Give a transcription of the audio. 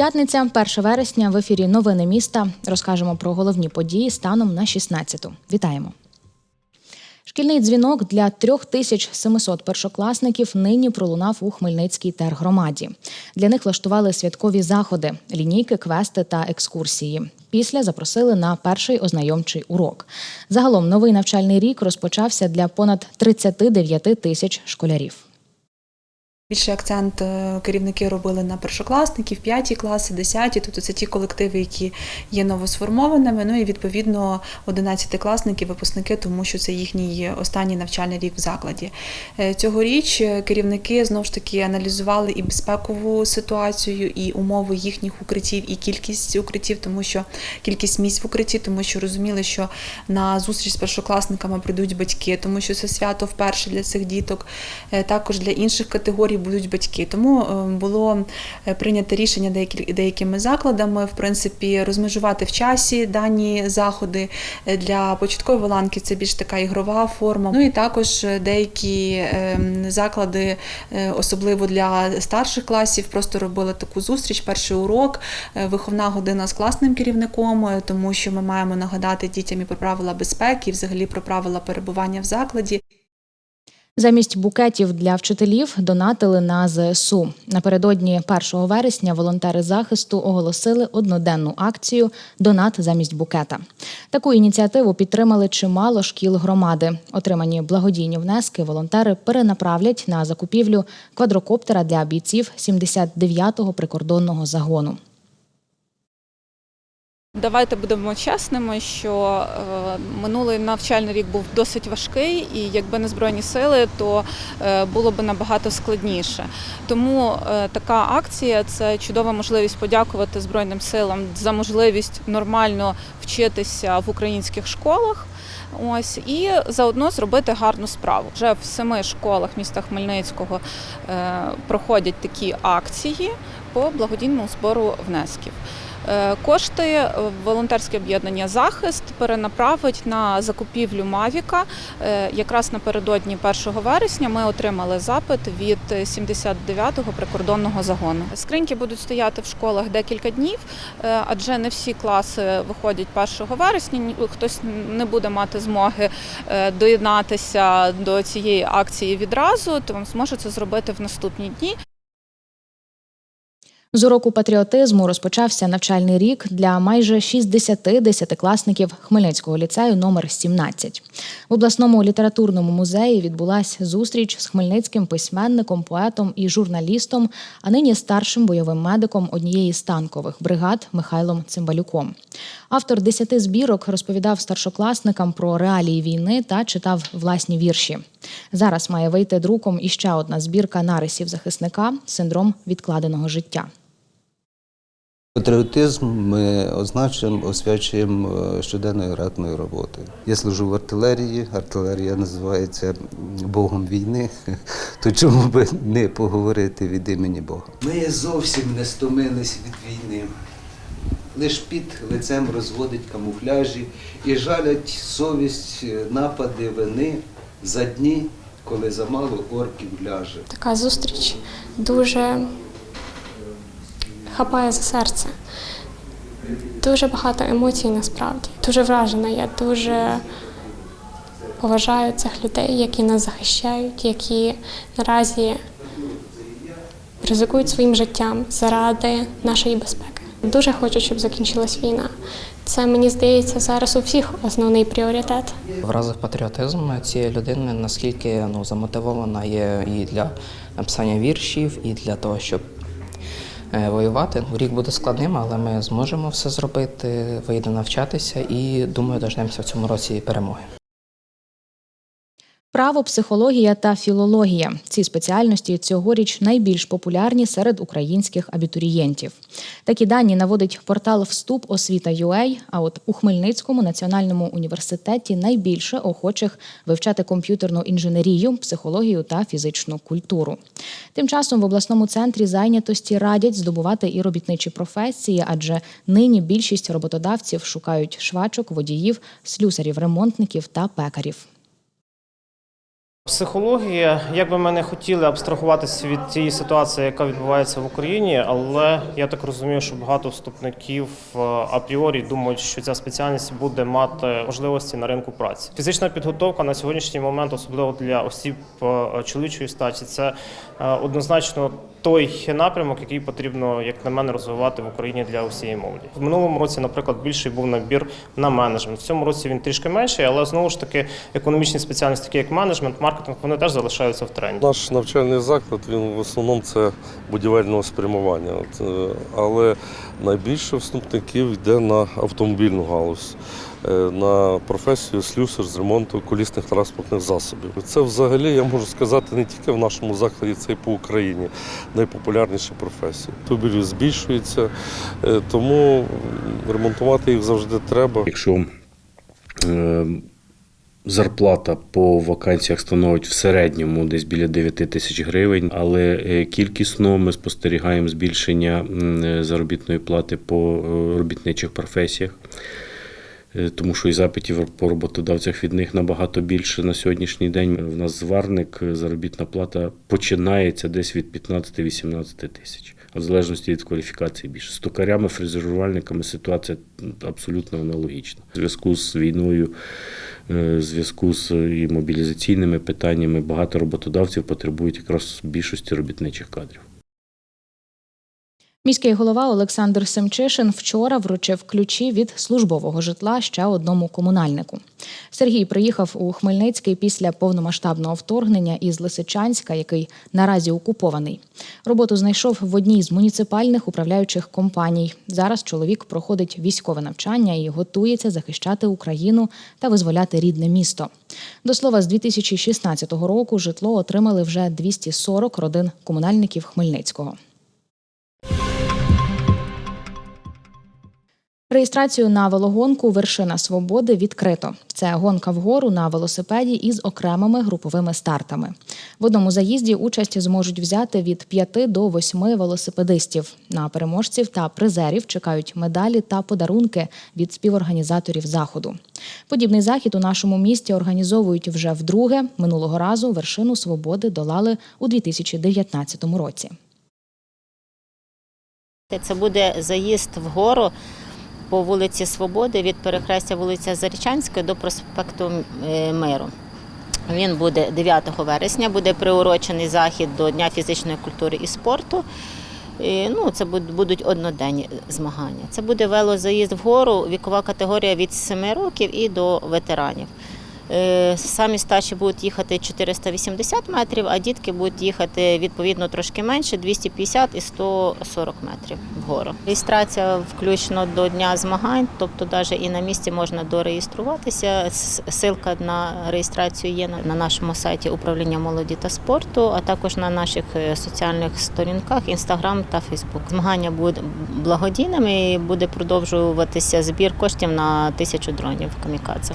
П'ятниця, 1 вересня, в ефірі Новини міста. Розкажемо про головні події станом на 16-ту. Вітаємо. Шкільний дзвінок для 3700 першокласників нині пролунав у Хмельницькій тергромаді. Для них влаштували святкові заходи, лінійки, квести та екскурсії. Після запросили на перший ознайомчий урок. Загалом новий навчальний рік розпочався для понад 39 тисяч школярів. Більший акцент е, керівники робили на першокласників, п'яті класи, десяті, тобто це ті колективи, які є новосформованими. Ну і відповідно 11-класники, випускники, тому що це їхній останній навчальний рік в закладі. Е, Цьогоріч е, керівники знову ж таки аналізували і безпекову ситуацію, і умови їхніх укриттів, і кількість укриттів, тому що кількість місць в укритті, тому що розуміли, що на зустріч з першокласниками прийдуть батьки, тому що це свято вперше для цих діток. Також для інших категорій будуть батьки. Тому е, було е, прийнято рішення деякі- деякими закладами, в принципі, розмежувати в часі дані заходи Е, для початкової ланки. Це більш така ігрова форма. Ну і також деякі ем, заклади, особливо для старших класів, просто робили таку зустріч, перший урок, виховна година з класним керівником, тому що ми маємо нагадати дітям і про правила безпеки, і взагалі про правила перебування в закладі. Замість букетів для вчителів донатили на ЗСУ. Напередодні 1 вересня волонтери захисту оголосили одноденну акцію Донат замість букета. Таку ініціативу підтримали чимало шкіл громади. Отримані благодійні внески волонтери перенаправлять на закупівлю квадрокоптера для бійців 79-го прикордонного загону. Давайте будемо чесними, що е, минулий навчальний рік був досить важкий, і якби не збройні сили, то е, було б набагато складніше. Тому е, така акція це чудова можливість подякувати Збройним силам за можливість нормально вчитися в українських школах. Ось і заодно зробити гарну справу. Вже в семи школах міста Хмельницького проходять такі акції по благодійному збору внесків. Е, Кошти е, волонтерське об'єднання Захист перенаправить на закупівлю Мавіка. Е, Якраз напередодні 1 вересня ми отримали запит від 79-го прикордонного загону. Скриньки будуть стояти в школах декілька днів, адже не всі класи виходять 1 вересня. Хтось не буде мати змоги доєднатися до цієї акції відразу, то зможе це зробити в наступні дні. З уроку патріотизму розпочався навчальний рік для майже 60 десятикласників Хмельницького ліцею номер 17. В обласному літературному музеї відбулася зустріч з хмельницьким письменником, поетом і журналістом, а нині старшим бойовим медиком однієї з танкових бригад Михайлом Цимбалюком. Автор десяти збірок розповідав старшокласникам про реалії війни та читав власні вірші. Зараз має вийти друком іще одна збірка нарисів захисника Синдром відкладеного життя. Патріотизм ми означуємо, освячуємо е, щоденною ратною роботою. Я служу в артилерії, артилерія називається Богом війни, то чому би не поговорити від імені Бога? Ми зовсім не стомились від війни. Лиш під лицем розводить камуфляжі і жалять совість, е, напади вини за дні, коли замало орків ляже. Така зустріч дуже хапає за серце. Дуже багато емоцій насправді. Дуже вражена. Я дуже поважаю цих людей, які нас захищають, які наразі ризикують своїм життям заради нашої безпеки. Дуже хочу, щоб закінчилась війна. Це мені здається зараз у всіх основний пріоритет. Вразив патріотизм цієї людини, наскільки ну, замотивована є і для написання віршів, і для того, щоб воювати. Рік буде складним, але ми зможемо все зробити, вийде навчатися і думаю, дождемося в цьому році перемоги. Право, психологія та філологія ці спеціальності цьогоріч найбільш популярні серед українських абітурієнтів. Такі дані наводить портал Вступ освіта.ua, А от у Хмельницькому національному університеті найбільше охочих вивчати комп'ютерну інженерію, психологію та фізичну культуру. Тим часом в обласному центрі зайнятості радять здобувати і робітничі професії, адже нині більшість роботодавців шукають швачок, водіїв, слюсарів, ремонтників та пекарів. Психологія, як би ми не хотіли абстрагуватися від тієї ситуації, яка відбувається в Україні, але я так розумію, що багато вступників е, апріорі думають, що ця спеціальність буде мати можливості на ринку праці. Фізична підготовка на сьогоднішній момент, особливо для осіб е, чоловічої статі, це е, однозначно той напрямок, який потрібно, як на мене, розвивати в Україні для усієї молоді. В минулому році, наприклад, більший був набір на менеджмент. В цьому році він трішки менший, але знову ж таки економічні спеціальності, такі як менеджмент, маркетинг, вони теж залишаються в тренді. Наш навчальний заклад він в основному це будівельного спрямування. От, е, але найбільше вступників йде на автомобільну галузь, е, на професію слюсар з ремонту колісних транспортних засобів. Це взагалі, я можу сказати, не тільки в нашому закладі, це і по Україні найпопулярніші професії. Тубілів збільшується, е, тому ремонтувати їх завжди треба. Якщо зарплата по вакансіях становить в середньому десь біля 9 тисяч гривень, але е, кількісно ми спостерігаємо збільшення е, заробітної плати по е, робітничих професіях. Тому що і запитів по роботодавцях від них набагато більше на сьогоднішній день. В нас зварник, заробітна плата починається десь від 15-18 тисяч, в залежності від кваліфікації більше. З токарями, фрезерувальниками ситуація абсолютно аналогічна. В зв'язку з війною, е, в зв'язку з і мобілізаційними питаннями багато роботодавців потребують якраз більшості робітничих кадрів. Міський голова Олександр Семчишин вчора вручив ключі від службового житла ще одному комунальнику. Сергій приїхав у Хмельницький після повномасштабного вторгнення із Лисичанська, який наразі окупований. Роботу знайшов в одній з муніципальних управляючих компаній. Зараз чоловік проходить військове навчання і готується захищати Україну та визволяти рідне місто. До слова, з 2016 року житло отримали вже 240 родин комунальників Хмельницького. Реєстрацію на велогонку Вершина свободи відкрито. Це гонка вгору на велосипеді із окремими груповими стартами. В одному заїзді участь зможуть взяти від 5 до 8 велосипедистів. На переможців та призерів чекають медалі та подарунки від співорганізаторів заходу. Подібний захід у нашому місті організовують вже вдруге. Минулого разу вершину свободи долали у 2019 році. Це буде заїзд вгору по вулиці Свободи від перехрестя вулиця Зарічанської до проспекту е, Миру. Він буде 9 вересня, буде приурочений захід до Дня фізичної культури і спорту. І, Ну, це буд- будуть одноденні змагання. Це буде велозаїзд вгору, вікова категорія від 7 років і до ветеранів. Е, Самі старші будуть їхати 480 метрів, а дітки будуть їхати відповідно трошки менше 250 і 140 метрів вгору. Реєстрація включно до дня змагань, тобто навіть і на місці можна дореєструватися. Силка на реєстрацію є на- на нашому сайті управління молоді та спорту, а також на наших е, соціальних сторінках Інстаграм та Фейсбук. Змагання будуть благодійними і буде продовжуватися збір коштів на тисячу дронів камікадзе.